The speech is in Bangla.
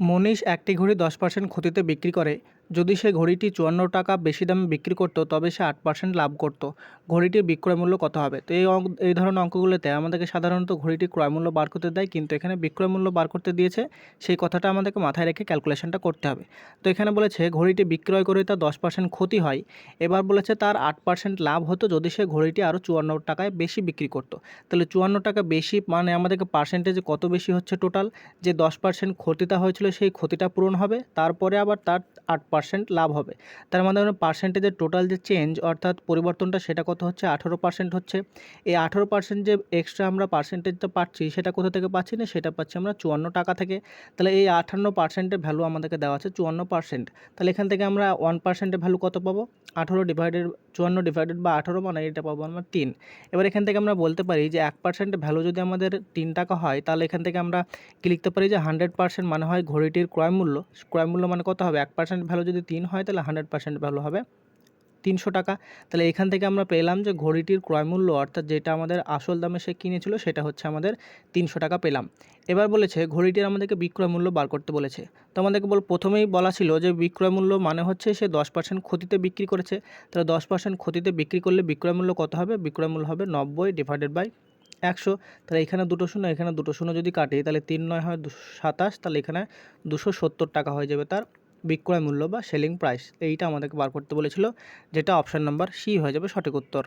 মনীষ একটি ঘড়ি দশ পার্সেন্ট ক্ষতিতে বিক্রি করে। যদি সে ঘড়িটি চুয়ান্ন টাকা বেশি দামে বিক্রি করতো, তবে সে আট পার্সেন্ট লাভ করত। ঘড়িটির বিক্রয় মূল্য কত হবে? তো এই এই ধরনের অঙ্কগুলোতে আমাদেরকে সাধারণত ঘড়িটি ক্রয় মূল্য বার করতে দেয়, কিন্তু এখানে বিক্রয় মূল্য বার করতে দিয়েছে, সেই কথাটা আমাদেরকে মাথায় রেখে ক্যালকুলেশনটা করতে হবে। তো এখানে বলেছে, ঘড়িটি বিক্রয় করে তার দশ পার্সেন্ট ক্ষতি হয়। এবার বলেছে, তার আট পার্সেন্ট লাভ হতো যদি সে ঘড়িটি আরও চুয়ান্ন টাকায় বেশি বিক্রি করতো। তাহলে চুয়ান্ন টাকা বেশি মানে আমাদেরকে পার্সেন্টেজ কত বেশি হচ্ছে টোটাল যে দশ পার্সেন্ট ক্ষতিটা হয়েছিল, সেই ক্ষতিটা পূরণ হবে। তারপরে আবার তার আট পার্সেন্ট লাভ হবে। তার মানে পার্সেন্টেজের টোটাল যে চেঞ্জ অর্থাৎ পরিবর্তনটা সেটা কত হচ্ছে? আঠেরো পার্সেন্ট হচ্ছে। এই আঠেরো পার্সেন্ট যে এক্সট্রা আমরা পার্সেন্টেজটা পাচ্ছি, সেটা কোথা থেকে পাচ্ছি না? সেটা পাচ্ছি আমরা চুয়ান্ন টাকা থেকে। তাহলে এই আটান্ন পার্সেন্টের ভ্যালু আমাদেরকে দেওয়া আছে চুয়ান্ন পার্সেন্ট তাহলে এখান থেকে আমরা ওয়ান পার্সেন্টের ভ্যালু কত পাবো? আঠেরো ডিভাইডেড চুয়ান্ন ডিভাইডেড বা আঠেরো মানে এটা পাবো আমরা তিন। এবার এখান থেকে আমরা বলতে পারি যে এক পার্সেন্টের ভ্যালু যদি আমাদের তিন টাকা হয়, তাহলে এখান থেকে আমরা কি লিখতে পারি যে হান্ড্রেড পার্সেন্ট মানে হয় ঘড়িটির ক্রয় মূল্য। ক্রয় মূল্য মানে কত হবে? এক পার্সেন্ট ভ্যালু যদি তিন হয়, তাহলে হান্ড্রেড পার্সেন্ট ভ্যালু হবে। তিনশো টাকা। তাহলে এখান থেকে আমরা পেলাম যে ঘড়িটির ক্রয় মূল্য, অর্থাৎ যেটা আমাদের আসল দামে সে কিনেছিল, সেটা হচ্ছে আমাদের তিনশো টাকা পেলাম। এবার বলেছে, ঘড়িটির আমাদেরকে বিক্রয় মূল্য বার করতে বলেছে। তো আমাদেরকে বল, প্রথমেই বলা ছিল যে বিক্রয় মূল্য মানে হচ্ছে সে দশ পার্সেন্ট ক্ষতিতে বিক্রি করেছে। তাহলে দশ পার্সেন্ট ক্ষতিতে বিক্রি করলে বিক্রয় মূল্য কত হবে? বিক্রয় মূল্য হবে নব্বই ডিভাইডেড বাই একশো। তাহলে এখানে দুটো শূন্য, এখানে দুটো শূন্য যদি কাটি, তাহলে তিন নয় হয় দুশো সাতাশ, তাহলে এখানে দুশো সত্তর টাকা হয়ে যাবে তার। বিক্রয় মূল্য বা সেলিং প্রাইস এইটা আমাদেরকে বার করতে বলেছিল, যেটা অপশান নাম্বার সি হয়ে যাবে সঠিক উত্তর।